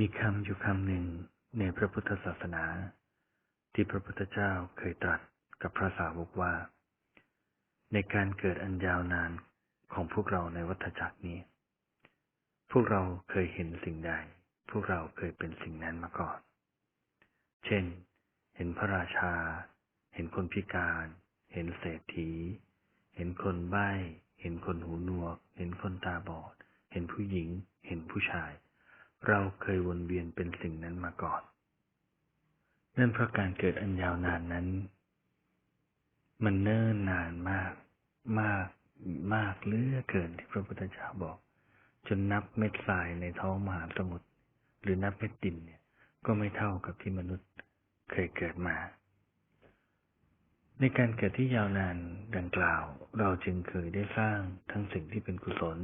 มีคำอยู่คำหนึ่งในพระพุทธศาสนา ที่พระพุทธเจ้าเคยตรัสกับพระสาวกว่า ในการเกิดอันยาวนานของพวกเราในวัฏจักรนี้ พวกเราเคยเห็นสิ่งใด พวกเราเคยเป็นสิ่งนั้นมาก่อน เช่น เห็นพระราชา เห็นคนพิการ เห็นเศรษฐี เห็นคนใบ้ เห็นคนหูหนวก เห็นคนตาบอด เห็นผู้หญิง เห็นผู้ชาย เราเคยวนเวียนเป็นสิ่งนั้นมาก่อน นั่นเพราะการเกิดอันยาวนานนั้น มันเนิ่นนานมาก มากมากเลือเกินที่พระพุทธเจ้าบอก จนนับเม็ดทรายในท้องมหาสมุทรหรือนับเม็ดดินเนี่ย ก็ไม่เท่ากับที่มนุษย์เคยเกิดมา ในการเกิดที่ยาวนานดังกล่าว เราจึงเคยได้สร้างทั้งสิ่งที่เป็นกุศล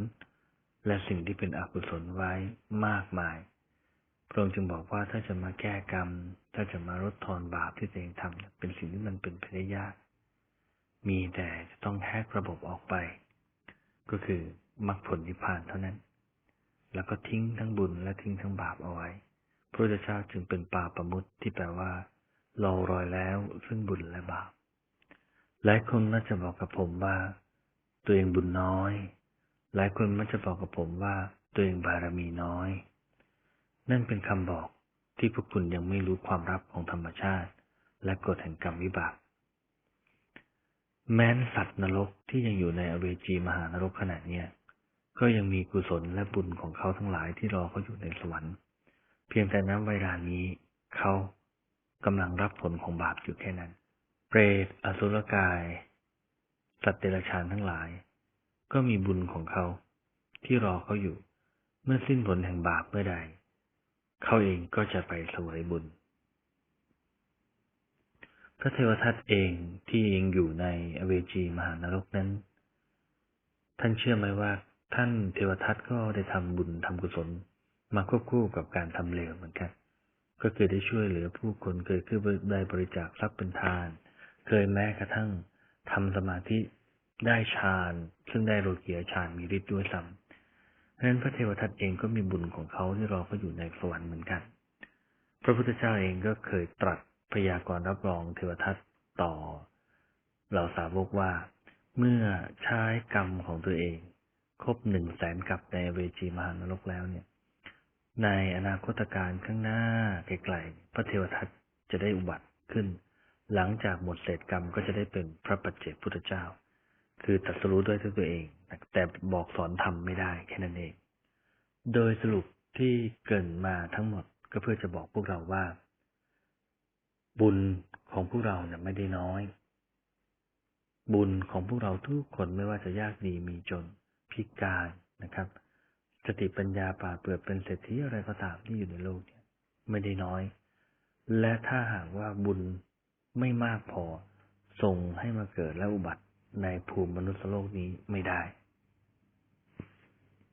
และสิ่งที่เป็นอกุศลไว้มากมาย พระองค์จึงบอกว่าถ้าจะมาแก้กรรม ถ้าจะมาลดทอนบาปที่ตัวเองทำเป็นสิ่งที่มันเป็นไปได้ยาก มีแต่จะต้องแฮกระบบออกไป ก็คือมรรคผลนิพพานเท่านั้น แล้วก็ทิ้งทั้งบุญและทิ้งทั้งบาปเอาไว้ พระพุทธเจ้าจึงเป็นปาประมุตที่แปลว่าเรารอยแล้วซึ่งบุญและบาป หลายคนมักจะบอกกับผมว่า ตัวเองบุญน้อย หลายคนมักจะบอกกับผมว่าตัวเองบารมีน้อย นั่นเป็นคำบอกที่พวกคุณยังไม่รู้ความลับของธรรมชาติ และกฎแห่งกรรมวิบาก แม้นสัตว์นรกที่ยังอยู่ในอเวจีมหานรกขณะเนี้ยก็ยังมีกุศลและบุญของเขาทั้งหลายที่รอเขาอยู่ในสวรรค์ เพียงแต่น้ำเวลานี้เขากำลังรับผลของบาปอยู่แค่นั้น เปรตอสุรกาย สัตว์เดรัจฉานทั้งหลาย ก็มีบุญของเขา ที่รอเขาอยู่ เมื่อสิ้นผลแห่งบาปเมื่อใด เขาเองก็จะไปสวยบุญ พระเทวทัตเองที่ยังอยู่ในอเวจีมหานรกนั้น ท่านเชื่อไหมว่า ท่านเทวทัตก็ได้ทำบุญทำกุศล มาควบคู่กับการทำเลวเหมือนกัน ก็เคยได้ช่วยเหลือผู้คนเคยคือได้บริจาคทรัพย์เป็นทาน เคยแม้กระทั่งทำสมาธิ ได้ฌานซึ่งได้โลกียฌานมีฤทธิ์ด้วยซ้ำเพราะฉะนั้นพระเทวทัตเองก็มีบุญของเขาที่รอเขาอยู่ในสวรรค์เหมือนกัน พระพุทธเจ้าเองก็เคยตรัสพยากรณ์รับรองเทวทัตต่อเหล่าสาวกว่า เมื่อใช้กรรมของตัวเอง ครบหนึ่งแสนกับในเวจีมหานรกแล้วเนี่ย ในอนาคตการข้างหน้าไกลๆพระเทวทัตจะได้อุบัติขึ้น หลังจากหมดเศษกรรมก็จะได้เป็นพระปัจเจกพุทธเจ้า คือตรัสรู้ด้วยตัวเอง แต่บอกสอนทำไม่ได้แค่นั้นเอง โดยสรุปที่เกินมาทั้งหมดก็เพื่อจะบอกพวกเราว่า บุญของพวกเราเนี่ยไม่ได้น้อย บุญของพวกเราทุกคนไม่ว่าจะยากดีมีจนพิการนะครับ สติปัญญาป่าเปลือกเป็นเศรษฐีอะไรก็ตามที่อยู่ในโลกเนี่ยไม่ได้น้อย และถ้าหากว่าบุญไม่มากพอส่งให้มาเกิดและอุบัติ ในภูมิมนุษยโลกนี้ไม่ได้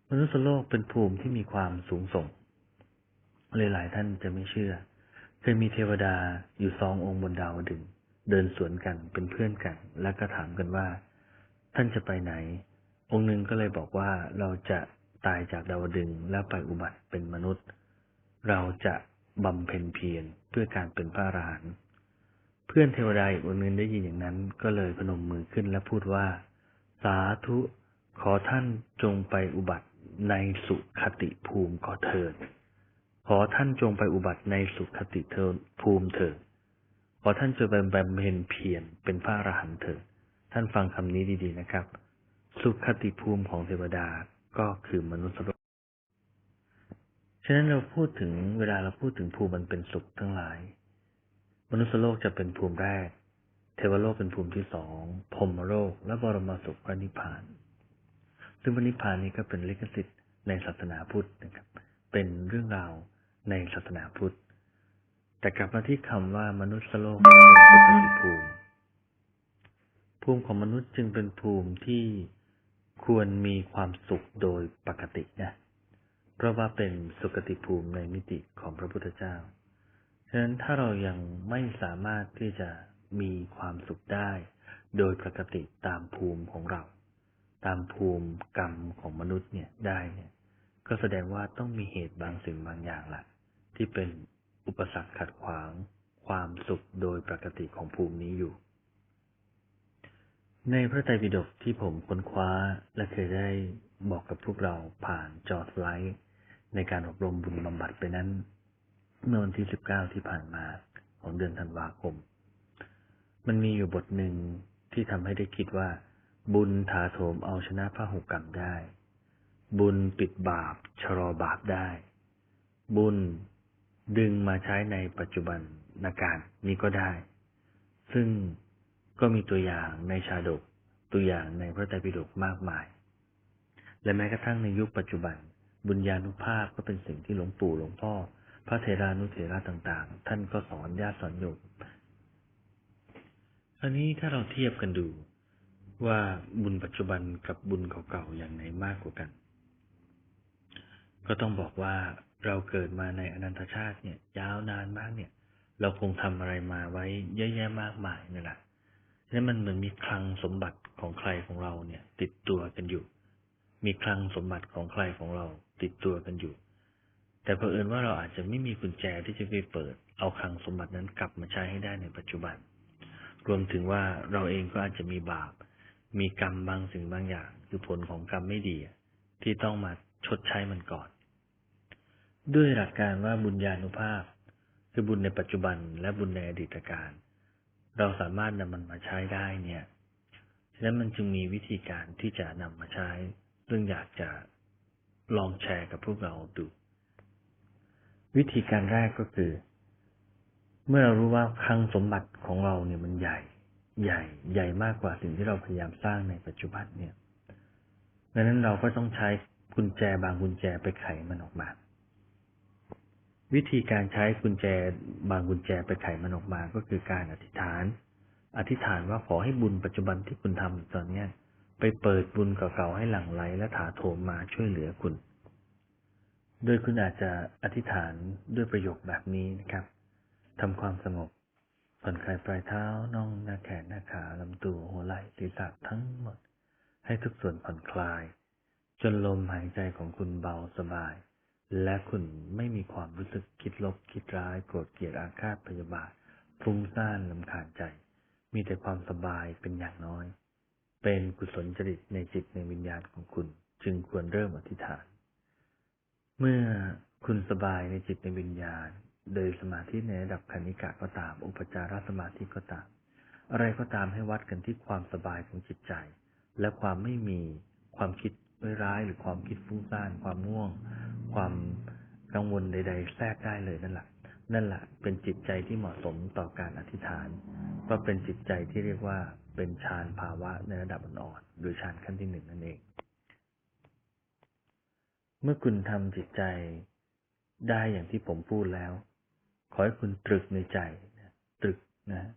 มนุษยโลกเป็นภูมิที่มีความสูงส่งหลายท่านจะไม่เชื่อ เคยมีเทวดาอยู่สององค์บนดาวดึง เดินสวนกันเป็นเพื่อนกัน แล้วก็ถามกันว่า ท่านจะไปไหน องค์หนึ่งก็เลยบอกว่าเราจะตายจากดาวดึงแล้วไปอุบัติเป็นมนุษย์ เราจะบำเพ็ญเพียรเพื่อการเป็นพระอรหันต์ เพื่อนเทวดาอีกองค์นึงได้ยินอย่างนั้น ก็เลยพนมมือขึ้นและพูดว่า สาธุขอท่านจงไปอุบัติในสุขติภูมิก็เถิด ขอท่านจงไปอุบัติในสุขติเทินภูมิเถิด ขอท่านจงไปบำเพ็ญเพียรเป็นพระอรหันต์เถิด ท่านฟังคำนี้ดีๆนะครับ สุขติภูมิของเทวดาก็คือมนุษย์โลกฉะนั้นเราพูดถึงเวลาเราพูดถึงภูมิมันเป็นสุขทั้งหลาย มนุษยโลกจะเป็นภูมิแรก เทวโลกเป็นภูมิที่สองพรมโลก และบรมสุขพระนิพพาน ซึ่งพระนิพพานนี้ก็เป็นลิขสิทธิ์ในศาสนาพุทธนะครับ เป็นเรื่องราวในศาสนาพุทธ แต่กลับมาที่คำว่ามนุษยโลกเป็นสุขติภูมิ ภูมิของมนุษย์จึงเป็นภูมิที่ควรมีความสุขโดยปกตินะ เพราะว่าเป็นสุคติภูมิในมิติของพระพุทธเจ้า ฉะนั้นถ้าเรายังไม่สามารถที่จะมีความสุขได้ โดยปกติตามภูมิของเรา ตามภูมิกรรมของมนุษย์เนี่ยได้เนี่ย ก็แสดงว่าต้องมีเหตุบางสิ่งบางอย่างละที่เป็นอุปสรรคขัดขวาง ความสุขโดยปกติของภูมินี้อยู่ ในพระไตรปิฎกที่ผมค้นคว้าและเคยได้บอกกับพวกเราผ่านจอสไลด์ในการอบรมบุญบำบัดไปนั้น เมื่อวันที่19ที่ผ่านมาของเดือนธันวาคม มันมีอยู่บทหนึ่งที่ทำให้ได้คิดว่า บุญถาโถมเอาชนะพระหุกรรมได้ บุญปิดบาปชะลอบาปได้ บุญดึงมาใช้ในปัจจุบันนาการนี้ก็ได้ ซึ่งก็มีตัวอย่างในชาดก ตัวอย่างในพระไตรปิฎกมากมาย และแม้กระทั่งในยุคปัจจุบัน บุญญาณุภาพก็เป็นสิ่งที่หลวงปู่หลวงพ่อ พระเทรานุเถระต่างๆ ท่านก็สอนญาติสอนโยมอันนี้ถ้าเราเทียบกันดูว่าบุญปัจจุบันกับบุญเก่าๆอย่างไหนมากกว่ากัน ก็ต้องบอกว่าเราเกิดมาในอนันตชาติเนี่ย ยาวนานมากเนี่ย เราคงทำอะไรมาไว้เยอะแยะมากมายนี่แหละนี่นมันเหมือนมีคลังสมบัติของใครของเราเนี่ย ติดตัวกันอยู่ มีคลังสมบัติของใครของเราติดตัวกันอยู่ แต่เผอิญว่าเราอาจจะไม่มีกุญแจที่จะไปเปิด เอาคลังสมบัตินั้นกลับมาใช้ให้ได้ในปัจจุบัน รวมถึงว่าเราเองก็อาจจะมีบาป มีกรรมบางสิ่งบางอย่าง คือผลของกรรมไม่ดี ที่ต้องมาชดใช้มันก่อน ด้วยหลักการว่าบุญญาณุภาพ คือบุญในปัจจุบันและบุญในอดีตการ เราสามารถนำมันมาใช้ได้เนี่ยฉะนั้นมันจึงมีวิธีการที่จะนำมาใช้ ซึ่งอยากจะลองแชร์กับพวกเราดู วิธีการแรกก็คือ เมื่อเรารู้ว่าคลังสมบัติของเราเนี่ยมันใหญ่ ใหญ่ ใหญ่มากกว่าสิ่งที่เราพยายามสร้างในปัจจุบันเนี่ยดังนั้นเราก็ต้องใช้กุญแจบางกุญแจไปไขมันออกมา วิธีการใช้กุญแจบางกุญแจไปไขมันออกมาก็คือการอธิษฐาน อธิษฐานว่าขอให้บุญปัจจุบันที่คุณทำตอนเนี้ยไปเปิดบุญเก่าๆให้หลั่งไหลและถาโถมมาช่วยเหลือคุณ โดยคุณอาจจะอธิษฐานด้วยประโยคแบบนี้นะครับทำความสงบผ่อนคลายปลายเท้าน่องหน้าแขนหน้าขาลำตัวหัวไหล่ศีรษะทั้งหมด ให้ทุกส่วนผ่อนคลาย จนลมหายใจของคุณเบาสบาย และคุณไม่มีความรู้สึกคิดลบคิดร้ายโกรธเกลียดอาฆาตพยาบาทฟุ้งซ่านลำคาญใจ มีแต่ความสบายเป็นอย่างน้อย เป็นกุศลจริตในจิตในวิญญาณของคุณ จึงควรเริ่มอธิษฐาน เมื่อคุณสบายในจิตในวิญญาณ โดยสมาธิในระดับคณิกะก็ตาม อุปจารสมาธิก็ตาม อะไรก็ตามให้วัดกันที่ความสบายของจิตใจ และความไม่มีความคิดร้ายหรือความคิดฟุ้งซ่าน ความง่วง ความกังวลใด ๆ แทรกได้เลยนั่นแหละนั่นแหละเป็นจิตใจที่เหมาะสมต่อการอธิษฐาน ก็เป็นจิตใจที่เรียกว่าเป็นฌานภาวะในระดับอ่อนๆหรือฌานขั้นที่หนึ่งนั่นเอง เมื่อคุณทำจิตใจได้อย่างที่ผมพูดแล้ว ขอให้คุณตรึกในใจตรึกนะ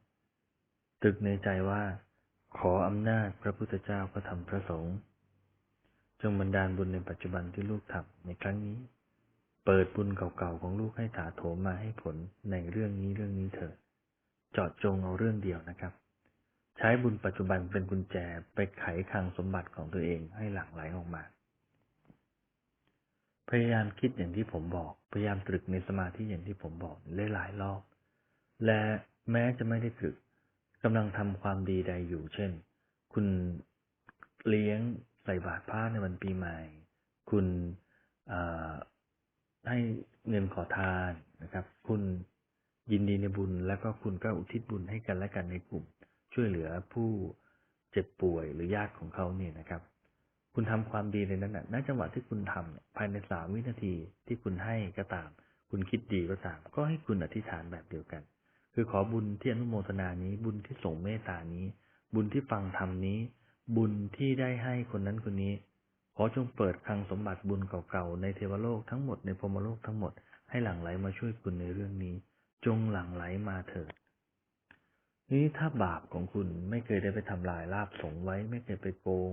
ตรึกในใจว่า ขออำนาจพระพุทธเจ้าพระธรรมพระสงฆ์จงบันดาลบุญในปัจจุบันที่ลูกทำในครั้งนี้ เปิดบุญเก่าๆของลูกให้ถาโถมมาให้ผลในเรื่องนี้เรื่องนี้เถิดจาะจงเอาเรื่องเดียวนะครับ ใช้บุญปัจจุบันเป็นกุญแจไปไขคลังสมบัติของตัวเองให้หลั่งไหลออกมา พยายามคิดอย่างที่ผมบอก พยายามตรึกในสมาธิอย่างที่ผมบอกหลายรอบ และแม้จะไม่ได้ตรึกกำลังทำความดีใดอยู่ เช่น คุณเลี้ยงใส่บาตรพระในวันปีใหม่ คุณให้เงินขอทานนะครับ คุณยินดีในบุญ แล้วก็คุณก็อุทิศบุญให้กันและกันในกลุ่ม ช่วยเหลือผู้เจ็บป่วยหรือญาติของเขาเนี่ยนะครับ คุณทำความดีในนั้นนะณจังหวะที่คุณทำภายในสามวินาทีที่คุณให้ก็ตาม คุณคิดดีก็ตาม ก็ให้คุณอธิษฐานแบบเดียวกัน คือขอบุญที่อนุโมทนานี้ บุญที่ส่งเมตตานี้ บุญที่ฟังธรรมนี้ บุญที่ได้ให้คนนั้นคนนี้ ขอจงเปิดคลังสมบัติบุญเก่าๆในเทวโลกทั้งหมดในพรมโลกทั้งหมดให้หลั่งไหลมาช่วยคุณในเรื่องนี้ จงหลั่งไหลมาเถิดนี้ถ้าบาปของคุณไม่เคยได้ไปทำลายลาบสงไว้ ไม่เคยไปโกง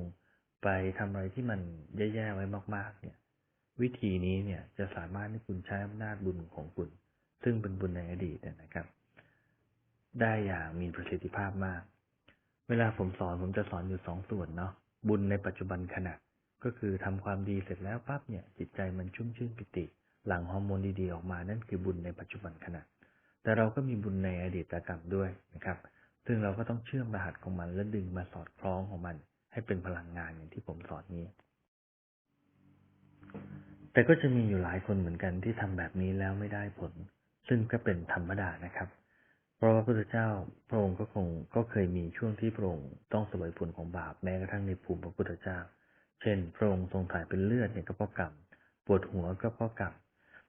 ไปทำอะไรที่มันแย่ๆไว้มาก ๆ เนี่ย วิธีนี้เนี่ยจะสามารถให้คุณใช้อำนาจบุญของคุณ ซึ่งเป็นบุญในอดีตนะครับ ได้อย่างมีประสิทธิภาพมาก เวลาผมสอนผมจะสอนอยู่สองส่วนเนาะบุญในปัจจุบันขณะก็คือทำความดีเสร็จแล้วปั๊บเนี่ย จิตใจมันชุ่มชื่นปิติ หลั่งฮอร์โมนดีๆออกมานั่นคือบุญในปัจจุบันขณะ แต่เราก็มีบุญในอดีตกรรมด้วยนะครับ ซึ่งเราก็ต้องเชื่อมรหัสของมันและดึงมาสอดคล้องของมัน ให้เป็นพลังงานอย่างที่ผมสอนนี้ แต่ก็จะมีอยู่หลายคนเหมือนกันที่ทำแบบนี้แล้วไม่ได้ผล ซึ่งก็เป็นธรรมดานะครับ เพราะว่าพระพุทธเจ้าพระองค์ก็คงก็เคยมีช่วงที่พระองค์ต้องเสวยผลของบาปแม้กระทั่งในภูมิพระพุทธเจ้า เช่น พระองค์ทรงถ่ายเป็นเลือดเนี่ยก็เพราะกรรมปวดหัวก็เพราะกรรม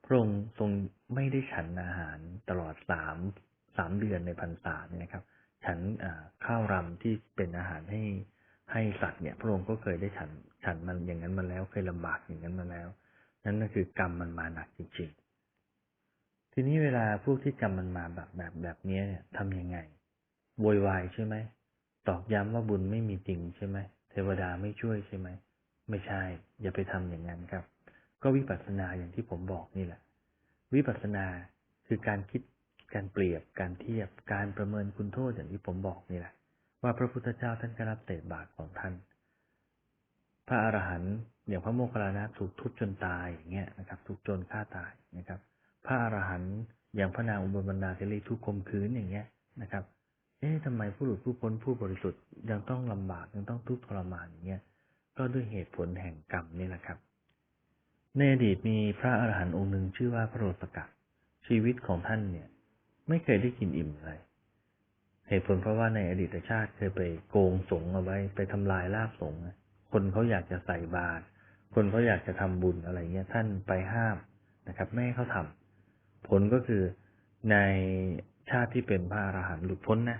พระองค์ทรงไม่ได้ฉันอาหารตลอดสามสามเดือนในพรรษาเนี่ยนะครับ ฉันข้าวรำที่เป็นอาหารให้ ให้สัตว์เนี่ย พระองค์ก็เคยได้ฉันฉันมันอย่างนั้นมาแล้วเคยลำบากอย่างนั้นมาแล้ว นั่นก็คือกรรมมันมาหนักจริงๆ ทีนี้เวลาพวกที่กรรมมันมาแบบแบบแบบนี้เนี่ยทำยังไงโวยวายใช่ไหมตอกย้ำว่าบุญไม่มีจริงใช่ไหมเทวดาไม่ช่วยใช่ไหมไม่ใช่ อย่าไปทำอย่างนั้นครับ ก็วิปัสสนาอย่างที่ผมบอกนี่แหละ วิปัสสนาคือการคิดการเปรียบการเทียบการประเมินคุณโทษอย่างที่ผมบอกนี่แหละ ว่าพระพุทธเจ้าท่านก็รับเศษบาปของท่าน พระอรหันต์อย่างพระโมคคัลลานะถูกทุบจนตายอย่างเงี้ยนะครับ ถูกโจรฆ่าตายนะครับ พระอรหันต์อย่างพระนางอุบลบรรณาเทลีถูกข่มขืนอย่างเงี้ยนะครับ เอ๊ะทำไมผู้หลุดผู้พ้นผู้บริสุทธิ์ยังต้องลำบากยังต้องทุกข์ทรมานอย่างเงี้ย ก็ด้วยเหตุผลแห่งกรรมนี่แหละครับ ในอดีตมีพระอรหันต์องค์หนึ่งชื่อว่าพระโรสกะชีวิตของท่านเนี่ย ไม่เคยได้กินอิ่มเลย เหตุผลเพราะว่าในอดีตชาติเคยไปโกงสงเอาไว้ ไปทำลายลาบสงคนเขาอยากจะใส่บาตรคนเขาอยากจะทำบุญอะไรเงี้ยท่านไปห้ามนะครับ ไม่ให้เขาทำผลก็คือในชาติที่เป็นพระอรหันต์หลุดพ้นนะ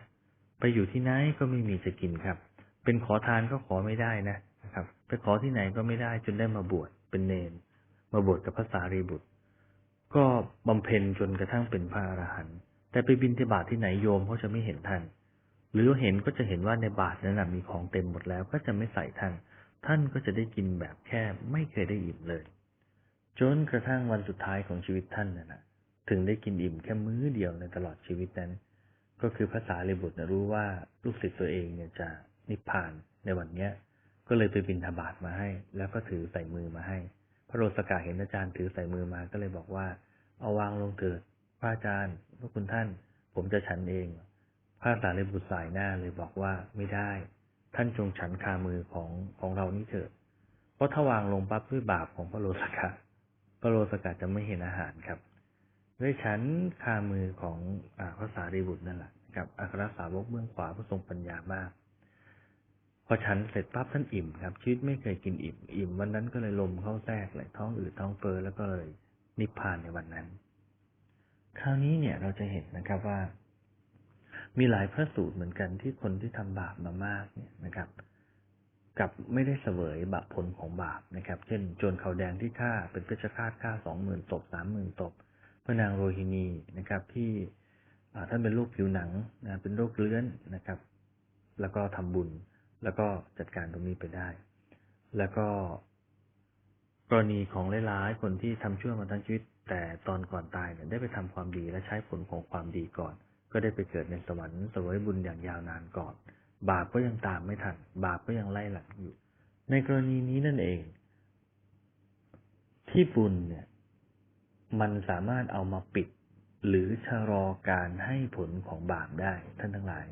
ไปอยู่ที่ไหนก็ไม่มีจะกินครับ เป็นขอทานก็ขอไม่ได้นะนะครับ ไปขอที่ไหนก็ไม่ได้จนได้มาบวชเป็นเนนมาบวชกับพระสารีบุตร ก็บำเพ็ญจนกระทั่งเป็นพระอรหันต์ แต่ไปบินทบาทที่ไหนโยมเขาจะไม่เห็นท่าน หรือเห็นก็จะเห็นว่าในบาทนั้นมีของเต็มหมดแล้วก็จะไม่ใส่ท่าน ท่านก็จะได้กินแบบแค่ไม่เคยได้อิ่มเลย จนกระทั่งวันสุดท้ายของชีวิตท่านนะ่ะถึงได้กินอิ่มแค่มื้อเดียวในตลอดชีวิตนั้น ก็คือภาษาเลบุตรนะรู้ว่าลูกศิษย์ตัวเองเนี่ยจะนิพพานในวันเนี้ย ก็เลยไปบินทบาทมาให้ แล้วก็ถือใส่มือมาให้ พระโรสกาเห็นอาจารย์ถือใส่มือมาก็เลยบอกว่าเอาวางลงเถิด พระอาจารย์พระคุณท่าน ผมจะฉันเอง พระสารีบุตรสายหน้าเลยบอกว่าไม่ได้ ท่านจงฉันคามือของของเรานี่เถิดเพราะถ้าวางลงปั๊บด้วยบาปของพระโลสกาพระโลสกาจะไม่เห็นอาหารครับด้วยฉันคามือของอพระสารีบุตรนั่นแหละกับอัครสาวกเบื้องขวาผู้ทรงปัญญามาก พอฉันเสร็จปั๊บท่านอิ่มครับชีวิตไม่เคยกินอิ่มอิ่มวันนั้นก็เลยลมเข้าแทรกเลยท้องอืดท้องเฟ้อแล้วก็เลยนิพพานในวันนั้น คราวนี้เนี่ยเราจะเห็นนะครับว่า มีหลายพระสูตรเหมือนกันที่คนที่ทำบาปมามากเนี่ยนะครับกับไม่ได้เสวยบาปผลของบาปนะครับ เช่น โจรเขาแดงที่ฆ่าเป็นเพชฌฆาตฆ่าสองหมื่นศพสามหมื่นศพพระนางโรฮินีนะครับ ที่ท่านเป็นโรคผิวหนังนะเป็นโรคเลื้อนนะครับ แล้วก็ทำบุญ แล้วก็จัดการตรงนี้ไปได้ แล้วก็กรณีของหลายๆคนที่ทำชั่วมาทั้งชีวิต แต่ตอนก่อนตายเนี่ยได้ไปทำความดีและใช้ผลของความดีก่อน ก็ได้ไปเกิดในสวรรค์สวยบุญอย่างยาวนานก่อน บาปก็ยังตามไม่ทัน บาปก็ยังไล่หลังอยู่ ในกรณีนี้นั่นเอง ที่บุญเนี่ย มันสามารถเอามาปิด หรือชะลอการให้ผลของบาปได้ท่านทั้งหลาย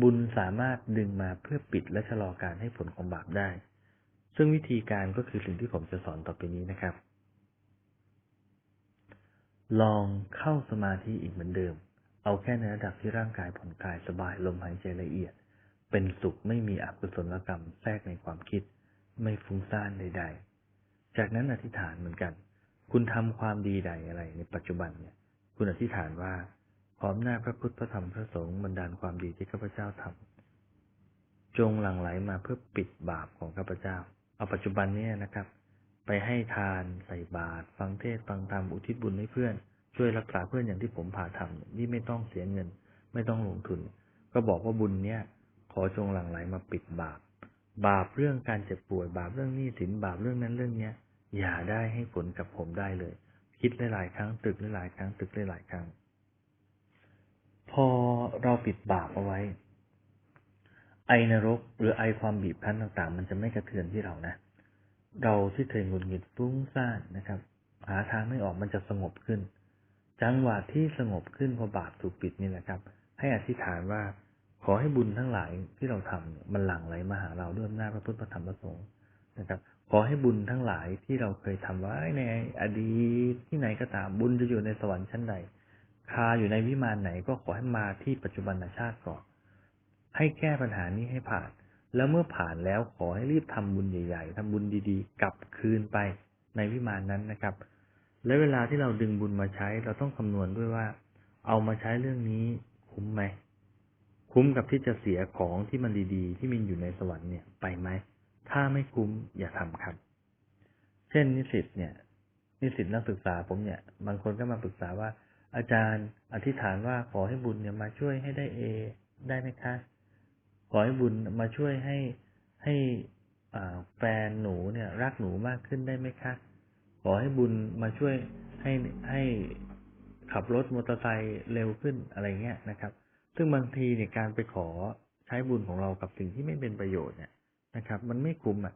บุญสามารถดึงมาเพื่อปิดและชะลอการให้ผลของบาปได้ ซึ่งวิธีการก็คือสิ่งที่ผมจะสอนต่อไปนี้นะครับ ลองเข้าสมาธิอีกเหมือนเดิม เอาแค่ในระดับที่ร่างกายผ่อนคลายสบายลมหายใจละเอียด เป็นสุขไม่มีอกุศลกรรมแทรกในความคิด ไม่ฟุ้งซ่านใด ๆ จากนั้นอธิษฐานเหมือนกัน คุณทำความดีใดอะไรในปัจจุบันเนี่ย คุณอธิษฐานว่าพร้อมหน้าพระพุทธพระธรรมพระสงฆ์บรรดาลความดีที่ข้าพเจ้าทำจงหลั่งไหลมาเพื่อปิดบาปของข้าพเจ้า เอาปัจจุบันเนี่ยนะครับ ไปให้ทานใส่บาตรฟังเทศฟังธรรมอุทิศบุญให้เพื่อน ช่วยรักษาเพื่อนอย่างที่ผมพาทำนี่ไม่ต้องเสียเงิน ไม่ต้องลงทุน ก็บอกว่าบุญเนี่ยขอจงหลั่งไหลมาปิดบาป บาปเรื่องการเจ็บป่วยบาปเรื่องหนี้สินบาปเรื่องนั้นเรื่องเนี้ย อย่าได้ให้ผลกับผมได้เลย คิดหลายๆครั้งตึกหลายๆครั้งตึกหลายๆครั้ง พอเราปิดบาปเอาไว้ ไอนรกหรือไอความบีบคั้นต่างๆ มันจะไม่กระเทือนที่เรานะ เราที่เคยหงุดหงิดฟุ้งซ่านนะครับอาทางไม่ออกมันจะสงบขึ้น จังหวะที่สงบขึ้นพอบาปถูกปิดนี่แหละครับ ให้อธิษฐานว่าขอให้บุญทั้งหลายที่เราทำมันหลั่งไหลมาหาเราด้วยอำนาจพระพุทธพระธรรมพระสงฆ์นะครับ ขอให้บุญทั้งหลายที่เราเคยทำไว้ในอดีตที่ไหนก็ตามบุญจะอยู่ในสวรรค์ชั้นใดคาอยู่ในวิมานไหนก็ขอให้มาที่ปัจจุบันชาติก่อนให้แก้ปัญหานี้ให้ผ่าน แล้วเมื่อผ่านแล้วขอให้รีบทำบุญใหญ่ๆทำบุญดีๆ กลับคืนไปในวิมานนั้นนะครับ และเวลาที่เราดึงบุญมาใช้ เราต้องคำนวณด้วยว่า เอามาใช้เรื่องนี้คุ้มไหม คุ้มกับที่จะเสียของที่มันดีๆ ที่มีอยู่ในสวรรค์เนี่ยไปไหม ถ้าไม่คุ้มอย่าทำครับ เช่นนิสิตเนี่ย นิสิตนักศึกษาผมเนี่ย บางคนก็มาปรึกษาว่า อาจารย์อธิษฐานว่าขอให้บุญเนี่ยมาช่วยให้ได้เอได้ไหมคะ ขอให้บุญมาช่วยให้ให้แฟนหนูเนี่ยรักหนูมากขึ้นได้ไหมคะ ขอให้บุญมาช่วยให้ให้ขับรถมอเตอร์ไซค์เร็วขึ้นอะไรเงี้ยนะครับ ซึ่งบางทีเนี่ยการไปขอใช้บุญของเรากับสิ่งที่ไม่เป็นประโยชน์เนี่ยนะครับ มันไม่คุ้มอะ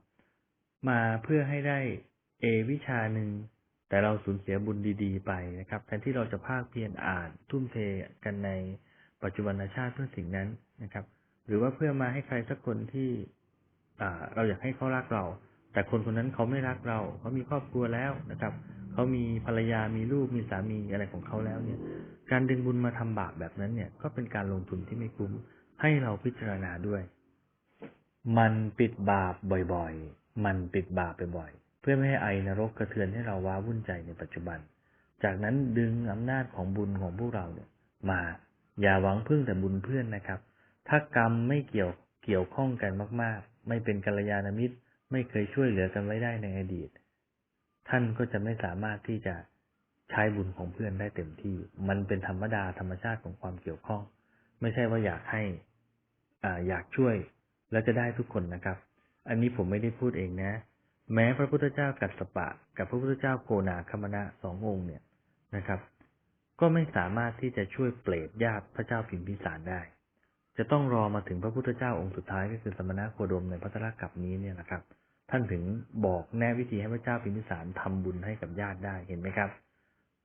มาเพื่อให้ได้เอวิชาหนึ่งแต่เราสูญเสียบุญดีๆ ไปนะครับแทนที่เราจะภาคเพียรอ่านทุ่มเทกันในปัจจุบันชาติเพื่อสิ่งนั้นนะครับ หรือว่าเพื่อมาให้ใครสักคนที่เราอยากให้เขารักเรา แต่คนคนนั้นเขาไม่รักเรา เขามีครอบครัวแล้วนะครับ เขามีภรรยามีลูกมีสามีอะไรของเขาแล้วเนี่ย การดึงบุญมาทำบาปแบบนั้นเนี่ย ก็เป็นการลงทุนที่ไม่คุ้มให้เราพิจารณาด้วย มันปิดบาปบ่อยๆ มันปิดบาปบ่อยๆ เพื่อไม่ให้ไอนรกกระเทือนให้เราว้าวุ่นใจในปัจจุบัน จากนั้นดึงอำนาจของบุญของพวกเราเนี่ย มาอย่าหวังพึ่งแต่บุญเพื่อนนะครับ ถ้ากรรมไม่เกี่ยวเกี่ยวข้องกันมาก ๆ ไม่เป็นกัลยาณมิตร ไม่เคยช่วยเหลือกันไว้ได้ในอดีต ท่านก็จะไม่สามารถที่จะใช้บุญของเพื่อนได้เต็มที่ มันเป็นธรรมดาธรรมชาติของความเกี่ยวข้อง ไม่ใช่ว่าอยากให้อ่าอยากช่วยแล้วจะได้ทุกคนนะครับ อันนี้ผมไม่ได้พูดเองนะ แม้พระพุทธเจ้ากัสสปะ กับพระพุทธเจ้าโกนาคมณะสององค์เนี่ยนะครับ ก็ไม่สามารถที่จะช่วยเปรตญาติพระเจ้าพิมพิสารได้ จะต้องรอมาถึงพระพุทธเจ้าองค์สุดท้ายก็คือสมณะโคดมในพัทธรกับนี้เนี่ยนะครับ ท่านถึงบอกแนะวิธีให้พระเจ้าพิมพิสารทำบุญให้กับญาติได้เห็นไหมครับ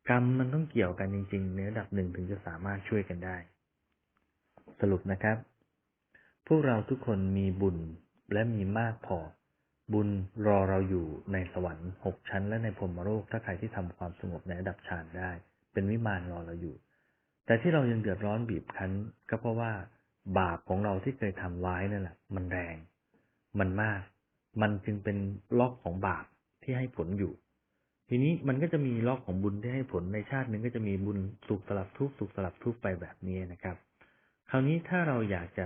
กรรมมันต้องเกี่ยวกันจริง ๆ ในระดับหนึ่งถึงจะสามารถช่วยกันได้ สรุปนะครับ พวกเราทุกคนมีบุญและมีมากพอ บุญรอเราอยู่ในสวรรค์หกชั้น และในพรหมโลกถ้าใครที่ทำความสงบในระดับฌานได้ เป็นวิมานรอเราอยู่ แต่ที่เรายังเดือดร้อนบีบคั้นก็เพราะว่า บาปของเราที่เคยทำไว้นั่นแหละมันแรง มันมาก มันจึงเป็นล็อกของบาปที่ให้ผลอยู่ ทีนี้มันก็จะมีล็อกของบุญที่ให้ผลในชาติหนึ่งก็จะมีบุญสุขสลับทุกสุขสลับทุกไปแบบนี้นะครับ คราวนี้ถ้าเราอยากจะ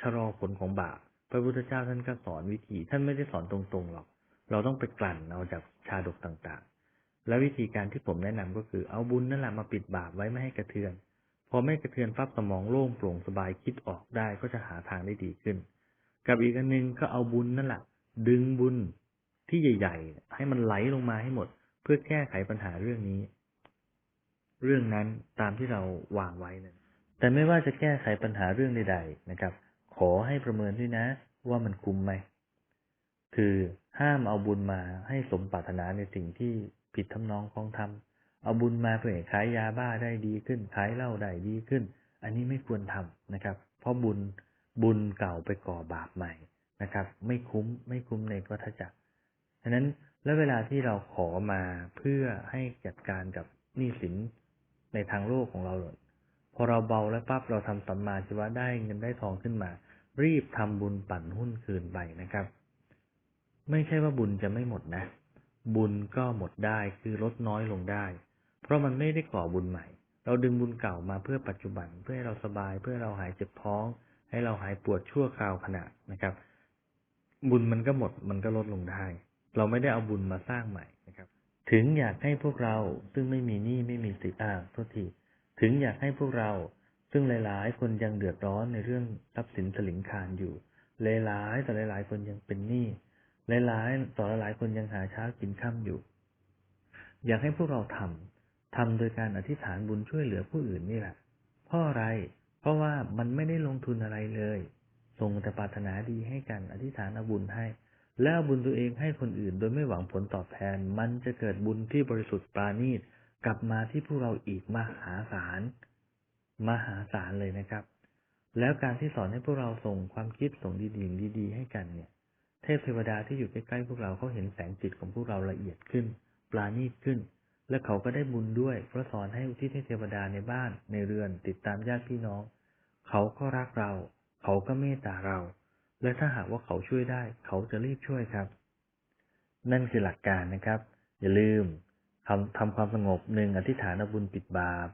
ชะลอผลของบาปพระพุทธเจ้าท่านก็สอนวิธี ท่านไม่ได้สอนตรงๆหรอก เราต้องไปกลั่นเอาจากชาดกต่างๆ และวิธีการที่ผมแนะนำก็คือเอาบุญนั่นแหละมาปิดบาปไว้ไม่ให้กระเทือน พอไม่กระเทือนปั๊บสมองโล่งโปร่งสบายคิดออกได้ก็จะหาทางได้ดีขึ้น กับอีกอันหนึงก็เอาบุญนั่นแหละดึงบุญที่ใหญ่ ๆ ให้มันไหลลงมาให้หมด เพื่อแก้ไขปัญหาเรื่องนี้ เรื่องนั้นตามที่เราวางไว้นั้นแต่ไม่ว่าจะแก้ไขปัญหาเรื่องใด ๆ นะครับ ขอให้ประเมินด้วยนะ ว่ามันคุ้มไหมคือห้ามเอาบุญมาให้สมปรารถนาในสิ่งที่ผิดทำนองคลองธรรม เอาบุญมาเพื่อขายยาบ้าได้ดีขึ้น ขายเหล้าได้ดีขึ้น อันนี้ไม่ควรทำนะครับ เพราะบุญบุญเก่าไปก่อบาปใหม่นะครับ ไม่คุ้มไม่คุ้มในวัฏจักรฉะนั้นแล้วเวลาที่เราขอมาเพื่อให้จัดการกับหนี้สินในทางโลกของเราพอเราเบาแล้วปั๊บเราทำสัมมาชีวะได้เงินได้ทองขึ้นมา รีบทำบุญปั่นหุ้นคืนไปนะครับ ไม่ใช่ว่าบุญจะไม่หมดนะ บุญก็หมดได้คือลดน้อยลงได้ เพราะมันไม่ได้ก่อบุญใหม่ เราดึงบุญเก่ามาเพื่อปัจจุบัน เพื่อให้เราสบาย เพื่อให้เราหายเจ็บท้อง ให้เราหายปวดชั่วคราวขณะนะครับ บุญมันก็หมด มันก็ลดลงได้ เราไม่ได้เอาบุญมาสร้างใหม่นะครับ ถึงอยากให้พวกเราซึ่งไม่มีหนี้ไม่มีสิทธิ์อ้างโทษที ถึงอยากให้พวกเราซึ่งหลายๆ คนยังเดือดร้อนในเรื่องทรัพย์สินสลิงคารอยู่ หลายๆ แต่หลายๆ คนยังเป็นหนี้ หลายๆ ต่อหลายๆ คนยังหาเช้ากินค่ำอยู่ อยากให้พวกเราทำ ทำโดยการอธิษฐานบุญช่วยเหลือผู้อื่นนี่แหละ เพราะอะไร เพราะว่ามันไม่ได้ลงทุนอะไรเลย ส่งแต่ปรารถนาดีให้กันอธิษฐานอาบุญให้ แล้วบุญตัวเองให้คนอื่น โดยไม่หวังผลตอบแทน มันจะเกิดบุญที่บริสุทธิ์ปราณีตกลับมาที่พวกเราอีกมหาศาลมหาศาลเลยนะครับ แล้วการที่สอนให้พวกเราส่งความคิดส่งดีๆดีๆ ให้กันเนี่ย เทพเทวดาที่อยู่ใกล้ๆพวกเราเขาเห็นแสงจิตของพวกเราละเอียดขึ้น ปราณีตขึ้น และเขาก็ได้บุญด้วย เพราะสอนให้อุทิศให้เทวดาในบ้านในเรือนติดตามญาติพี่น้อง เขาก็รักเรา เขาก็เมตตาเรา และถ้าหากว่าเขาช่วยได้ เขาจะรีบช่วยครับ นั่นคือหลักการนะครับ อย่าลืมทำทำความสงบหนึ่งอธิษฐานเอาบุญปิดบาป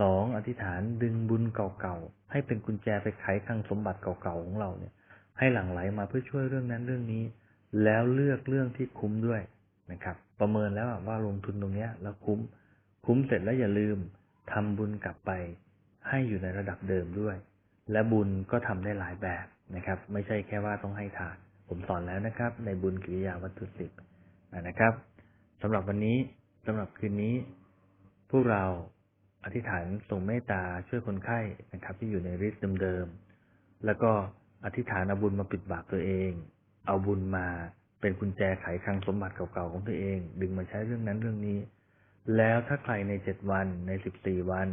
สองอธิษฐานดึงบุญเก่าๆให้เป็นกุญแจไปไขคลังสมบัติเก่าๆของเราเนี่ย ให้หลั่งไหลมาเพื่อช่วยเรื่องนั้นเรื่องนี้ แล้วเลือกเรื่องที่คุ้มด้วยนะครับ ประเมินแล้วว่าลงทุนตรงเนี้ย แล้วคุ้ม คุ้มเสร็จแล้วอย่าลืมทำบุญกลับไป ให้อยู่ในระดับเดิมด้วย และบุญก็ทำได้หลายแบบนะครับ ไม่ใช่แค่ว่าต้องให้ทาน ผมสอนแล้วนะครับ ในบุญกิริยาวัตถุสิบนะครับสำหรับวันนี้สำหรับคืนนี้ พวกเราอธิษฐานส่งเมตตาช่วยคนไข้นะครับ ที่อยู่ในริสเดิมๆแล้วก็อธิษฐานเอาบุญมาปิดบาปตัวเอง เอาบุญมา เป็นกุญแจไขคลังสมบัติเก่าๆของตัวเอง ดึงมาใช้เรื่องนั้นเรื่องนี้ แล้วถ้าใครในเจ็ดวันในสิบสี่วัน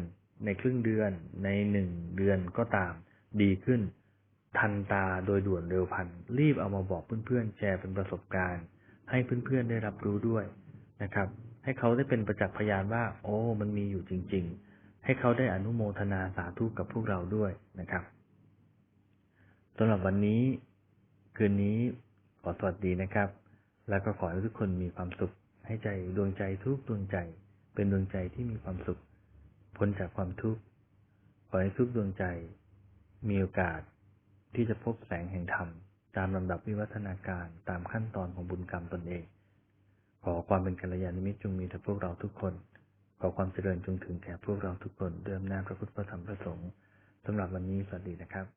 ในครึ่งเดือน ในหนึ่งเดือนก็ตาม ดีขึ้น ทันตาโดยด่วนเร็วพันรีบเอามาบอกเพื่อนๆแชร์เป็นประสบการณ์ ให้เพื่อนๆได้รับรู้ด้วยนะครับ ให้เขาได้เป็นประจักษ์พยานว่า โอ้ มันมีอยู่จริง ๆ ให้เขาได้อนุโมทนาสาธุกับพวกเราด้วยนะครับสำหรับวันนี้คืนนี้ ขอสวัสดีนะครับ แล้วก็ขอให้ทุกคนมีความสุข ให้ใจดวงใจทุกดวงใจ เป็นดวงใจที่มีความสุข พ้นจากความทุกข์ ขอให้ทุกดวงใจ มีโอกาสที่จะพบแสงแห่งธรรม ตามลำดับวิวัฒนาการตามขั้นตอนของบุญกรรมตนเอง ขอความเป็นกัลยาณมิตรจงมีต่พวกเราทุกคน ขอความเจริญจงถึงแก่พวกเราทุกคนด้วยอำนาจพระพุทธพระธรรมพระสงฆ์สำหรับวันนี้สวัสดีนะครับ